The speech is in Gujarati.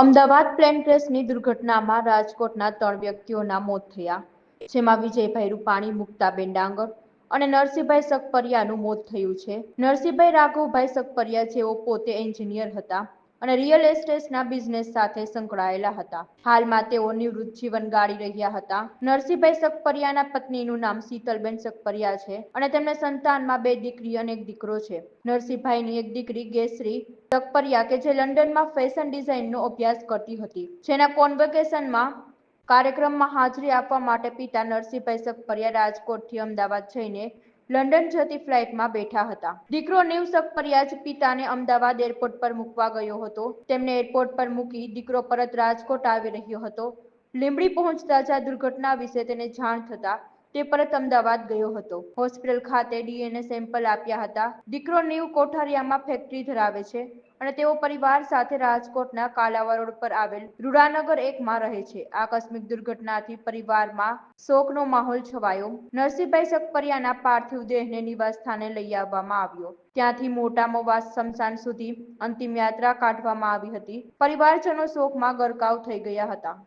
અમદાવાદ પ્લેન ક્રેશની દુર્ઘટનામાં રાજકોટના ત્રણ વ્યક્તિઓના મોત થયા. જેમાં વિજયભાઈ રૂપાણી, મુક્તાબેન ડાંગર અને નરસિંહભાઈ સકપરિયાનું મોત થયું છે. નરસિંહભાઈ રાઘવભાઈ સકપરિયા જેઓ પોતે એન્જિનિયર હતા. અને રિયલ એસ્ટેટના બિઝનેસ સાથે સંકળાયેલા હતા. હાલમાં તેઓ નિવૃત્ત જીવન ગાળી રહ્યા હતા. નરસિંહભાઈ સકપરિયાના પત્નીનું નામ શીતલબેન સકપરિયા છે અને તેમને સંતાનમાં બે દીકરી અને એક દીકરો છે. નરસિંહભાઈની એક દીકરી ગેસરી સકપરિયા કે જે લંડનમાં ફેશન ડિઝાઇનનો અભ્યાસ કરતી હતી. જેના કોન્વોકેશનમાં કાર્યક્રમમાં હાજરી આપવા માટે પિતા નરસિંહભાઈ સકપરિયા રાજકોટથી અમદાવાદ જઈને લંડન જતી ફ્લાઇટમાં બેઠા હતા. દીકરો નીવ સકપરિયા પિતાને અમદાવાદ એરપોર્ટ પર મૂકવા ગયો હતો. તેમને એરપોર્ટ પર મૂકી દીકરો પરત રાજકોટ આવી રહ્યો હતો. લીંબડી પહોંચતા જ દુર્ઘટના વિશે તેને જાણ થતા તે પરત અમદાવાદ ગયો હતો. હોસ્પિટલ ખાતે ડીએનએ સેમ્પલ આપ્યા હતા. દીકરો નીવ કોઠારિયામાં ફેક્ટરી ધરાવે છે અને તેઓ પરિવાર સાથે રાજકોટના કાલાવા રોડ પર આવેલ રૂડાનગર એકમાં રહે છે. આકસ્મિક દુર્ઘટનાથી પરિવારમાં શોકનો માહોલ છવાયો. નરસિંહભાઈ સકપરિયાના પાર્થિવ દેહને નિવાસ સ્થાને લઈ આવવામાં આવ્યો. ત્યાંથી મોટા મોવા સ્મશાન સુધી અંતિમ યાત્રા કાઢવામાં આવી હતી. પરિવારજનો શોકમાં ગરકાવ થઈ ગયા હતા.